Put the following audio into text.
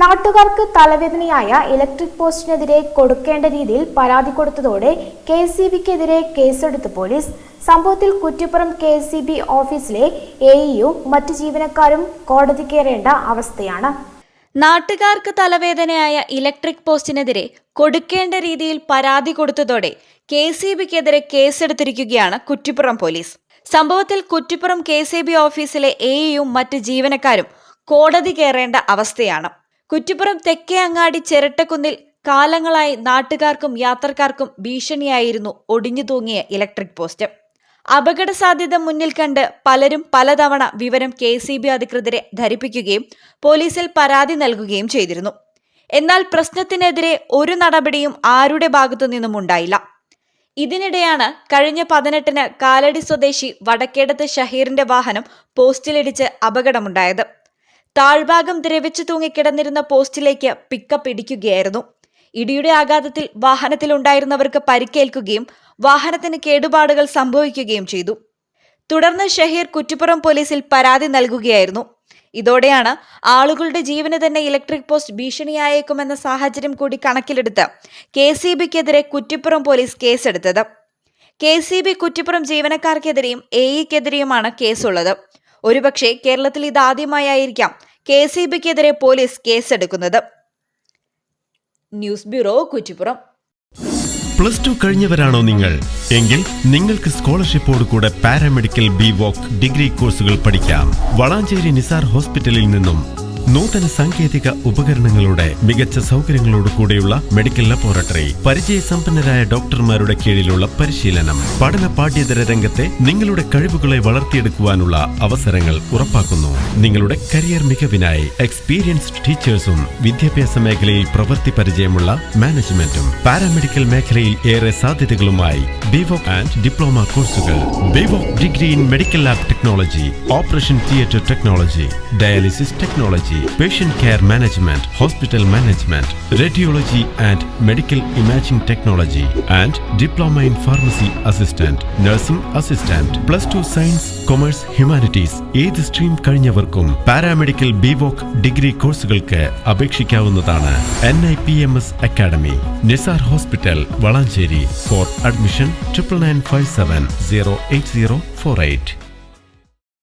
നാട്ടുകാർക്ക് തലവേദനയായ ഇലക്ട്രിക് പോസ്റ്റിനെതിരെ കൊടുക്കേണ്ട രീതിയിൽ പരാതി കൊടുത്തതോടെ കെ സി ബിക്കെതിരെ കേസെടുത്ത് പോലീസ്. സംഭവത്തിൽ കുറ്റിപ്പുറം കെ സി ബി ഓഫീസിലെ എ ഇയു മറ്റ് ജീവനക്കാരും കോടതി കയറേണ്ട അവസ്ഥയാണ്. നാട്ടുകാർക്ക് തലവേദനയായ ഇലക്ട്രിക് പോസ്റ്റിനെതിരെ കൊടുക്കേണ്ട രീതിയിൽ പരാതി കൊടുത്തതോടെ കെ സി ബിക്കെതിരെ കേസെടുത്തിരിക്കുകയാണ് കുറ്റിപ്പുറം പോലീസ്. സംഭവത്തിൽ കുറ്റിപ്പുറം കെ സി ബി ഓഫീസിലെ എയും മറ്റ് ജീവനക്കാരും കോടതി കയറേണ്ട അവസ്ഥയാണ്. കുറ്റിപ്പുറം തെക്കേ അങ്ങാടി ചിരട്ടക്കുന്നിൽ കാലങ്ങളായി നാട്ടുകാർക്കും യാത്രക്കാർക്കും ഭീഷണിയായിരുന്നു ഒടിഞ്ഞു തൂങ്ങിയ ഇലക്ട്രിക് പോസ്റ്റ്. അപകട സാധ്യത മുന്നിൽ കണ്ട് പലരും പലതവണ വിവരം കെ സി ബി അധികൃതരെ ധരിപ്പിക്കുകയും പോലീസിൽ പരാതി നൽകുകയും ചെയ്തിരുന്നു. എന്നാൽ പ്രശ്നത്തിനെതിരെ ഒരു നടപടിയും ആരുടെ ഭാഗത്തു നിന്നും ഉണ്ടായില്ല. ഇതിനിടെയാണ് കഴിഞ്ഞ പതിനെട്ടിന് കാലടി സ്വദേശി വടക്കേടത്ത് ഷഹീറിന്റെ വാഹനം പോസ്റ്റിലിടിച്ച് അപകടമുണ്ടായത്. താഴ്ഭാഗം ദ്രവിച്ചു തൂങ്ങിക്കിടന്നിരുന്ന പോസ്റ്റിലേക്ക് പിക്കപ്പ് ഇടിക്കുകയായിരുന്നു. ഇടിയുടെ ആഘാതത്തിൽ വാഹനത്തിലുണ്ടായിരുന്നവർക്ക് പരിക്കേൽക്കുകയും വാഹനത്തിന് കേടുപാടുകൾ സംഭവിക്കുകയും ചെയ്തു. തുടർന്ന് ഷഹീർ കുറ്റിപ്പുറം പോലീസിൽ പരാതി നൽകുകയായിരുന്നു. ഇതോടെയാണ് ആളുകളുടെ ജീവന് തന്നെ ഇലക്ട്രിക് പോസ്റ്റ് ഭീഷണിയായേക്കുമെന്ന സാഹചര്യം കൂടി കണക്കിലെടുത്ത് കെ സി ബിക്കെതിരെ കുറ്റിപ്പുറം പോലീസ് കേസെടുത്തത്. കെ സി ബി കുറ്റിപ്പുറം ജീവനക്കാർക്കെതിരെയും എ ഇക്കെതിരെയുമാണ് കേസുള്ളത്. ഒരുപക്ഷെ കേരളത്തിൽ ഇതാദ്യമായായിരിക്കാം കെ സി ബിക്കെതിരെ police കേസെടുക്കുന്നത്. News bureau Kuttippuram. Plus two കഴിഞ്ഞവരാണോ നിങ്ങൾ? എങ്കിൽ നിങ്ങൾക്ക് സ്കോളർഷിപ്പോട് കൂടെ പാരാമെഡിക്കൽ ബി വോക്ക് ഡിഗ്രി കോഴ്സുകൾ പഠിക്കാം. വളാഞ്ചേരി നിസാർ ഹോസ്പിറ്റലിൽ നിന്നും നൂതന സാങ്കേതിക ഉപകരണങ്ങളുടെ മികച്ച സൗകര്യങ്ങളോട് കൂടിയുള്ള മെഡിക്കൽ ലബോറട്ടറി പരിചയസമ്പന്നരായ ഡോക്ടർമാരുടെ കീഴിലുള്ള പരിശീലനം പഠന പാഠ്യേതര രംഗത്തെ നിങ്ങളുടെ കഴിവുകളെ വളർത്തിയെടുക്കുവാനുള്ള അവസരങ്ങൾ ഉറപ്പാക്കുന്നു. നിങ്ങളുടെ കരിയർ മികവിനായി എക്സ്പീരിയൻസ്ഡ് ടീച്ചേഴ്സും വിദ്യാഭ്യാസ മേഖലയിൽ പ്രവൃത്തി പരിചയമുള്ള മാനേജ്മെന്റും പാരാമെഡിക്കൽ മേഖലയിൽ ഏറെ സാധ്യതകളുമായി ബിവോക് ആൻഡ് ഡിപ്ലോമ കോഴ്സുകൾ. BVoc degree in medical lab technology operation theatre technology dialysis technology patient care management hospital management radiology and medical imaging technology and diploma in pharmacy assistant nursing assistant plus two science commerce humanities ഏത് stream കഴിഞ്ഞവർക്കും paramedical BVoc degree കോഴ്സുകൾക്ക് അപേക്ഷിക്കാവുന്നതാണ്. N I P M S academy Nisar hospital Valanchery for admission triple nine five seven zero eight zero four eight